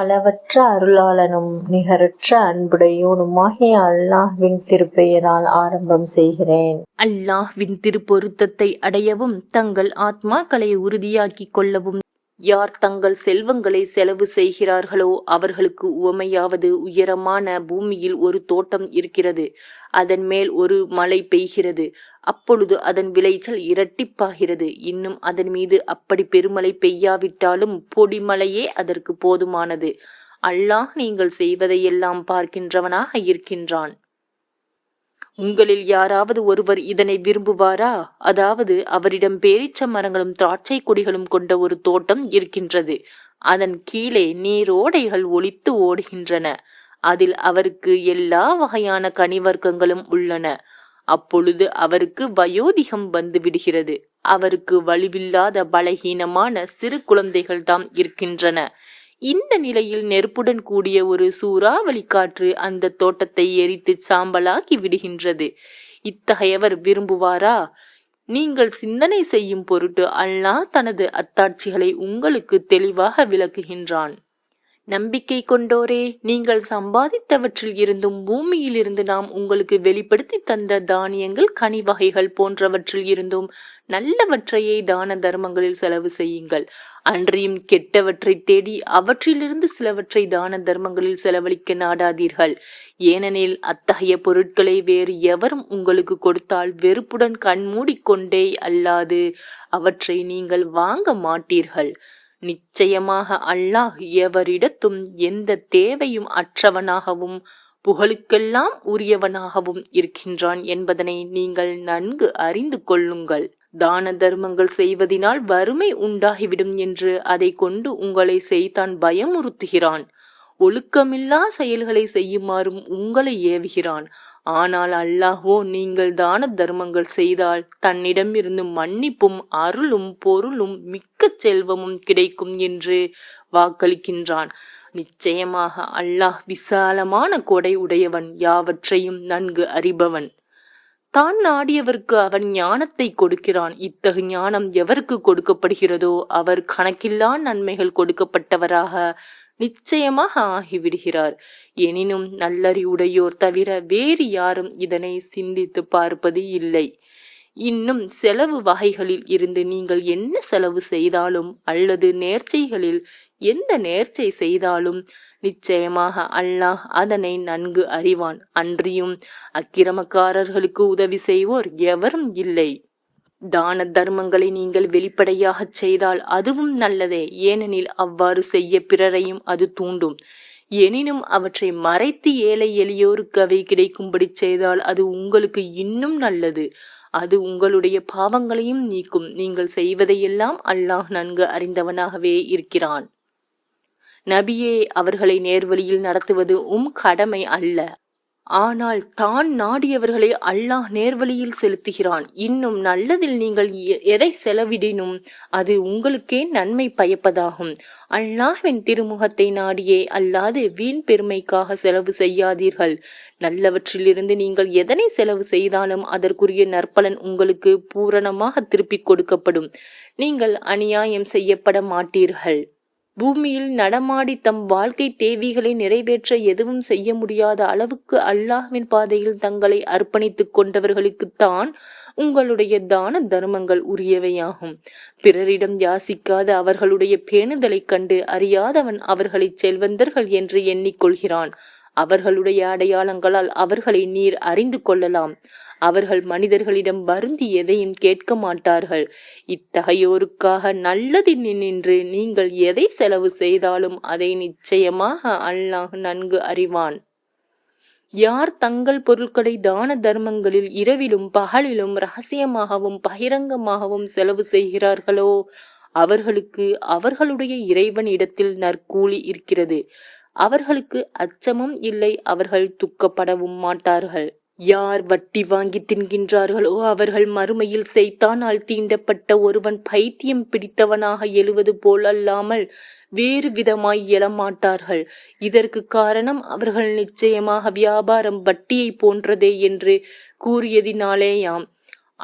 அளவற்ற அருளாளனும் நிகரற்ற அன்புடையோனுமாகிய அல்லாஹ்வின் திருப்பெயரால் ஆரம்பம் செய்கிறேன். அல்லாஹ்வின் திருப்பொருத்தத்தை அடையவும் தங்கள் ஆத்மாக்களை உறுதியாக்கிக் கொள்ளவும் யார் தங்கள் செல்வங்களை செலவு செய்கிறார்களோ அவர்களுக்கு உவமையாவது உயரமான பூமியில் ஒரு தோட்டம் இருக்கிறது. அதன் மேல் ஒரு மழை பெய்கிறது. அப்பொழுது அதன் விளைச்சல் இரட்டிப்பாகிறது. இன்னும் அதன் மீது அப்படி பெருமழை பெய்யாவிட்டாலும் பொடிமழையே அதற்கு போதுமானது. அல்லாஹ் நீங்கள் செய்வதையெல்லாம் பார்க்கின்றவனாக இருக்கின்றான். உங்களில் யாராவது ஒருவர் இதனை விரும்புவாரா? அதாவது அவரிடம் பேரிச்ச மரங்களும் திராட்சை கொடிகளும் கொண்ட ஒரு தோட்டம் இருக்கின்றது. அதன் கீழே நீரோடைகள் ஒளித்து ஓடுகின்றன. அதில் அவருக்கு எல்லா வகையான கனிவர்க்கங்களும் உள்ளன. அப்பொழுது அவருக்கு வயோதிகம் வந்து விடுகிறது. அவருக்கு வலுவில்லாத பலகீனமான சிறு குழந்தைகள் தாம் இருக்கின்றன. இந்த நிலையில் நெருப்புடன் கூடிய ஒரு சூறாவளி காற்று அந்த தோட்டத்தை எரித்து சாம்பலாக்கி விடுகின்றது. இத்தகையவர் விரும்புவாரா? நீங்கள் சிந்தனை செய்யும் பொருட்டு அல்லாஹ் தனது அத்தாட்சிகளை உங்களுக்கு தெளிவாக விளக்குகின்றான். நம்பிக்கை கொண்டோரே நீங்கள் சம்பாதித்தவற்றில் இருந்தும் பூமியிலிருந்து நாம் உங்களுக்கு வெளிப்படுத்தி தந்த தானியங்கள் கனி வகைகள் போன்றவற்றில் இருந்தும் நல்லவற்றையே தான தர்மங்களில் செலவு செய்யுங்கள். அன்றியும் கெட்டவற்றை தேடி அவற்றிலிருந்து சிலவற்றை தான தர்மங்களில் செலவழிக்க நாடாதீர்கள். ஏனெனில் அத்தகைய பொருட்களை வேறு எவரும் உங்களுக்கு கொடுத்தால் வெறுப்புடன் கண்மூடிக்கொண்டே அல்லாது அவற்றை நீங்கள் வாங்க மாட்டீர்கள். நிச்சயமாக அல்லாஹ் எவரிடத்தும் எந்த தேவையும் அற்றவனாகவும் புகழுக்கெல்லாம் உரியவனாகவும் இருக்கின்றான் என்பதனை நீங்கள் நன்கு அறிந்து கொள்ளுங்கள். தான தர்மங்கள் செய்வதினால் வறுமை உண்டாகிவிடும் என்று அதை கொண்டு உங்களை செய்தான் பயமுறுத்துகிறான். ஒழுக்கமில்லா செயல்களை செய்யுமாறும் உங்களை ஏவுகிறான். ஆனால் அல்லாஹோ நீங்கள் தான தர்மங்கள் செய்தால் தன்னிடமிருந்து மன்னிப்பும் அருளும் பொருளும் மிக்க செல்வமும் கிடைக்கும் என்று வாக்களிக்கின்றான். நிச்சயமாக அல்லாஹ் விசாலமான கொடை உடையவன் யாவற்றையும் நன்கு அறிபவன். தான் நாடியவர்க்கு அவன் ஞானத்தை கொடுக்கிறான். இத்தகு ஞானம் எவருக்கு கொடுக்கப்படுகிறதோ அவர் கணக்கில்லா நன்மைகள் கொடுக்கப்பட்டவராக நிச்சயமாக ஆகிவிடுகிறார். எனினும் நல்லறிவுடையோர் தவிர வேறு யாரும் இதனை சிந்தித்து பார்ப்பது இல்லை. இன்னும் செலவு வகைகளில் இருந்து நீங்கள் என்ன செலவு செய்தாலும் அல்லது நேர்ச்சைகளில் எந்த நேர்ச்சை செய்தாலும் நிச்சயமாக அல்லாஹ் அதனை நன்கு அறிவான். அன்றியும் அக்கிரமக்காரர்களுக்கு உதவி செய்வோர் எவரும் இல்லை. தான தர்மங்களை நீங்கள் வெளிப்படையாகச் செய்தால் அதுவும் நல்லதே. ஏனெனில் அவ்வாறு செய்ய பிறரையும் அது தூண்டும். எனினும் அவற்றை மறைத்து ஏழை எளியோருக்கு அவை கிடைக்கும்படி செய்தால் அது உங்களுக்கு இன்னும் நல்லது. அது உங்களுடைய பாவங்களையும் நீக்கும். நீங்கள் செய்வதையெல்லாம் அல்லாஹ் நன்கு அறிந்தவனாகவே இருக்கிறான். நபியே அவர்களை நேர்வழியில் நடத்துவது உம் கடமை அல்ல. ஆனால் தான் நாடியவர்களை அல்லாஹ் நேர்வழியில் செலுத்துகிறான். இன்னும் நல்லதில் நீங்கள் எ- எதை செலவிடினும் அது உங்களுக்கே நன்மை பயப்பதாகும். அல்லாஹ்வின் திருமுகத்தை நாடியே அல்லாது வீண் பெருமைக்காக செலவு செய்யாதீர்கள். நல்லவற்றிலிருந்து நீங்கள் எதனை செலவு செய்தாலும் அதற்குரிய நற்பலன் உங்களுக்கு பூரணமாக திருப்பிக் கொடுக்கப்படும். நீங்கள் அநியாயம் செய்யப்பட மாட்டீர்கள். பூமியில் நடமாடி தம் வாழ்க்கை தேவைகளை நிறைவேற்ற எதுவும் செய்ய முடியாத அளவுக்கு அல்லாஹ்வின் பாதையில் தங்களை அர்ப்பணித்துக் கொண்டவர்களுக்குத்தான் உங்களுடைய தான தர்மங்கள் உரியவையாகும். பிறரிடம் யாசிக்காத அவர்களுடைய பேணுதலைக் கண்டு அறியாதவன் அவர்களை செல்வந்தர்கள் என்று எண்ணிக்கொள்கிறான். அவர்களுடைய அடையாளங்களால் அவர்களை நீர் அறிந்து கொள்ளலாம். அவர்கள் மனிதர்களிடம் வருந்தி எதையும் கேட்க மாட்டார்கள். இத்தகையோருக்காக நல்லது நின்று நீங்கள் எதை செலவு செய்தாலும் அதை நிச்சயமாக அல்லாஹ் நன்கு அறிவான். யார் தங்கள் பொருட்களை தான தர்மங்களில் இரவிலும் பகலிலும் ரகசியமாகவும் பகிரங்கமாகவும் செலவு செய்கிறார்களோ அவர்களுக்கு அவர்களுடைய இறைவன் இடத்தில் நற்கூலி இருக்கிறது. அவர்களுக்கு அச்சமும் இல்லை அவர்கள் துக்கப்படவும் மாட்டார்கள். யார் வட்டி வாங்கி தின்கின்றார்களோ அவர்கள் மறுமையில் செய்தானால் தீண்டப்பட்ட ஒருவன் பைத்தியம் பிடித்தவனாக எழுவது போல் அல்லாமல் வேறு விதமாய் எழமாட்டார்கள். இதற்கு காரணம் அவர்கள் நிச்சயமாக வியாபாரம் வட்டியை போன்றதே என்று கூறியதினாலேயாம்.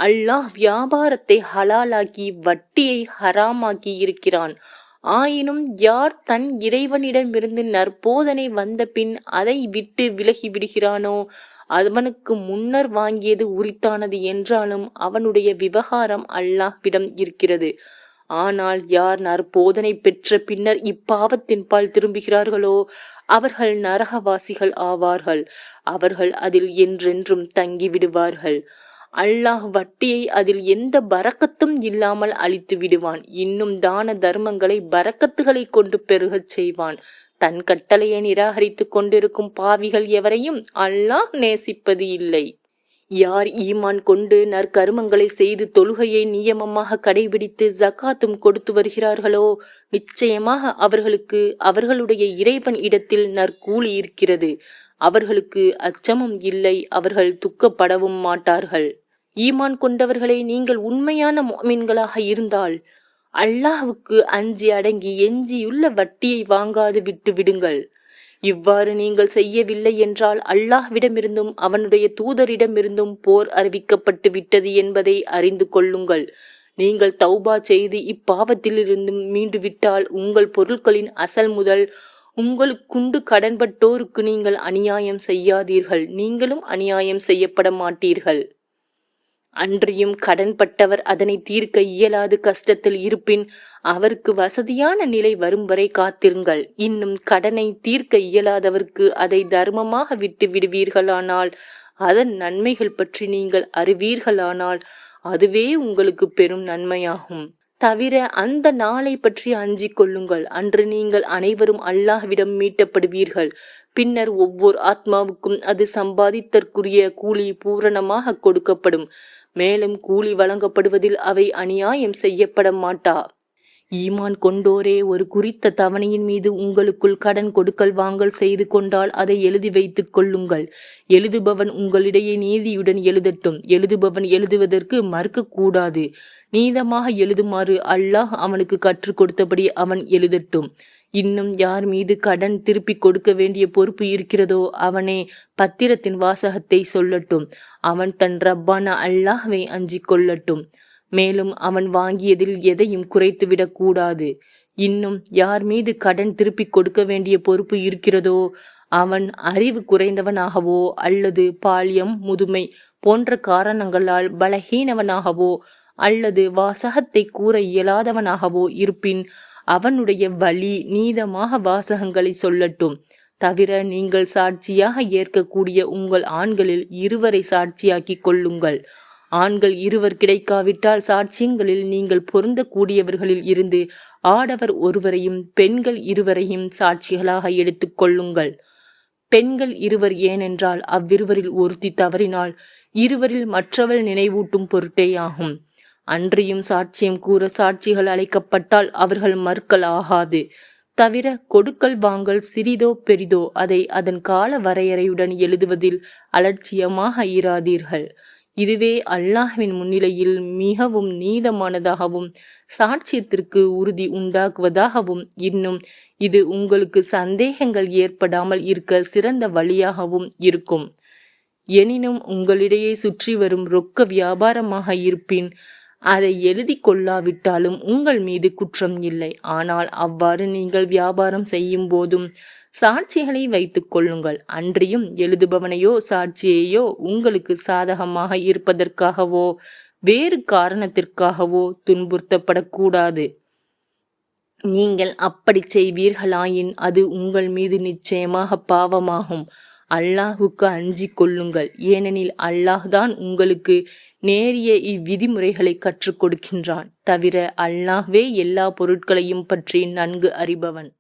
அல்லாஹ் வியாபாரத்தை ஹலாலாக்கி வட்டியை ஹராமாக்கி இருக்கிறான். ஆயினும் யார் தன் இறைவனிடமிருந்து நற்போதனை வந்த பின் அதை விட்டு விலகி விடுகிறானோ? அவனுக்கு முன்னர் வாங்கியது உரித்தானது என்றாலும் அவனுடைய விவகாரம் அல்லாஹ்விடம் இருக்கிறது. ஆனால் யார் நற்போதனை பெற்ற பின்னர் இப்பாவத்தின் பால் திரும்புகிறார்களோ? அவர்கள் நரகவாசிகள் ஆவார்கள். அவர்கள் அதில் என்றென்றும் தங்கிவிடுவார்கள். அல்லாஹ் வட்டியை அதில் எந்த பறக்கத்தும் இல்லாமல் அழித்து விடுவான். இன்னும் தான தர்மங்களை பறக்கத்துகளை கொண்டு பெருகச் செய்வான். தன் கட்டளையை நிராகரித்துக் கொண்டிருக்கும் பாவிகள் எவரையும் அல்லாஹ் நேசிப்பது இல்லை. யார் ஈமான் கொண்டு நற்கருமங்களை செய்து தொழுகையை நியமமாக கடைபிடித்து ஜகாத்தும் கொடுத்து வருகிறார்களோ நிச்சயமாக அவர்களுக்கு அவர்களுடைய இறைவன் இடத்தில் நற்கூலி இருக்கிறது. அவர்களுக்கு அச்சமும் இல்லை அவர்கள் துக்கப்படவும் மாட்டார்கள். ஈமான் கொண்டவர்களை நீங்கள் உண்மையான மீன்களாக இருந்தால் அல்லாஹுக்கு அஞ்சி அடங்கி எஞ்சியுள்ள வட்டியை வாங்காது விட்டு விடுங்கள். இவ்வாறு நீங்கள் செய்யவில்லை என்றால் அல்லாஹ்விடமிருந்தும் அவனுடைய தூதரிடமிருந்தும் போர் அறிவிக்கப்பட்டு விட்டது என்பதை அறிந்து கொள்ளுங்கள். நீங்கள் தௌபா செய்து இப்பாவத்திலிருந்தும் மீண்டு விட்டால் உங்கள் பொருட்களின் அசல் முதல் உங்களுக்குண்டு கடன்பட்டோருக்கு நீங்கள் அநியாயம் செய்யாதீர்கள். நீங்களும் அநியாயம் செய்யப்பட மாட்டீர்கள். அன்றியும் கடன்பட்டவர் அதனை தீர்க்க இயலாது கஷ்டத்தில் இருப்பின் அவருக்கு வசதியான நிலை வரும் வரை காத்திருங்கள். இன்னும் கடனை தீர்க்க இயலாதவர்க்கு அதை தர்மமாக விட்டு விடுவீர்களானால் அதன் நன்மைகள் பற்றி நீங்கள் அறிவீர்களானால் அதுவே உங்களுக்கு பெரும் நன்மையாகும். தவிர அந்த நாளை பற்றி அஞ்சிக் கொள்ளுங்கள். அன்று நீங்கள் அனைவரும் அல்லாஹ்விடம் மீட்டப்படுவீர்கள். பின்னர் ஒவ்வொரு ஆத்மாவுக்கும் அது சம்பாதித்தற்குரிய கூலி பூரணமாக கொடுக்கப்படும். மேலும் கூலி வழங்கப்படுவதில் அவை அநியாயம் செய்யப்பட மாட்டா. ஈமான் கொண்டோரே ஒரு குறித்த தவணையின் மீது உங்களுக்குள் கடன் கொடுக்கல் வாங்கல் செய்து கொண்டால் அதை எழுதி வைத்துக் கொள்ளுங்கள். எழுதுபவன் உங்களிடையே நீதியுடன் எழுதட்டும். எழுதுபவன் எழுதுவதற்கு மறுக்கக்கூடாது நீதமாக எழுதுமாறு அல்லாஹ் அவனுக்கு கற்றுக் கொடுத்தபடி அவன் எழுதட்டும். இன்னும் யார் மீது கடன் திருப்பிக் கொடுக்க வேண்டிய பொறுப்பு இருக்கிறதோ அவனே பத்திரத்தின் வாசகத்தை சொல்லட்டும். அவன் தன் ரப்பான அல்லாஹ்வை அஞ்சிக் கொள்ளட்டும். மேலும் அவன் வாங்கியதில் எதையும் குறைத்துவிடக் கூடாது. இன்னும் யார் மீது கடன் திருப்பிக் கொடுக்க வேண்டிய பொறுப்பு இருக்கிறதோ அவன் அறிவு குறைந்தவனாகவோ அல்லது பாலியம் முதுமை போன்ற காரணங்களால் பலகீனவனாகவோ அல்லது வாசகத்தை கூற இயலாதவனாகவோ இருப்பின் அவனுடைய வழி நீதமாக வாசகங்களை சொல்லட்டும். தவிர நீங்கள் சாட்சியாக ஏற்கக்கூடிய உங்கள் ஆண்களில் இருவரை சாட்சியாக்கிக் கொள்ளுங்கள். ஆண்கள் இருவர் கிடைக்காவிட்டால் சாட்சியங்களில் நீங்கள் பொருந்தக்கூடியவர்களில் இருந்து ஆடவர் ஒருவரையும் பெண்கள் இருவரையும் சாட்சிகளாக எடுத்துக்கொள்ளுங்கள் பெண்கள் இருவர் ஏனென்றால் அவ்விருவரில் ஒருத்தி தவறினால் இருவரில் மற்றவள் நினைவூட்டும் பொருட்டேயாகும். அன்றியும் சாட்சியம் கூற சாட்சிகள் அழைக்கப்பட்டால் அவர்கள் மறுக்கல் ஆகாது தவிர கொடுக்கல் வாங்கல் சிறிதோ பெரிதோ அதை அதன் கால வரையறையுடன் எழுதுவதில் அலட்சியமாக இராதீர்கள். இதுவே அல்லாஹ்வின் முன்னிலையில் மிகவும் நீதமானதாகவும் சாட்சியத்திற்கு உறுதி உண்டாக்குவதாகவும் இன்னும் இது உங்களுக்கு சந்தேகங்கள் ஏற்படாமல் இருக்க சிறந்த வழியாகவும் இருக்கும். எனினும் உங்களிடையே சுற்றி வரும் ரொக்க வியாபாரமாக இருப்பின் அதை எழுதி கொள்ளாவிட்டாலும் உங்கள் மீது குற்றம் இல்லை. ஆனால் அவ்வாறு நீங்கள் வியாபாரம் செய்யும் போதும் சாட்சிகளை வைத்துக் கொள்ளுங்கள். அன்றியும் எழுதுபவனையோ சாட்சியையோ உங்களுக்கு சாதகமாக இருப்பதற்காகவோ வேறு காரணத்திற்காகவோ துன்புறுத்தப்படக்கூடாது. நீங்கள் அப்படி செய்வீர்களாயின் அது உங்கள் மீது நிச்சயமாக பாவமாகும். அல்லாஹுக்கு அஞ்சிக் கொள்ளுங்கள். ஏனெனில் அல்லாஹ்தான் உங்களுக்கு நேரிய இவ்விதிமுறைகளை கற்றுக் கொடுக்கின்றான். தவிர அல்லாஹ்வே எல்லா பொருட்களையும் பற்றி நன்கு அறிபவன்.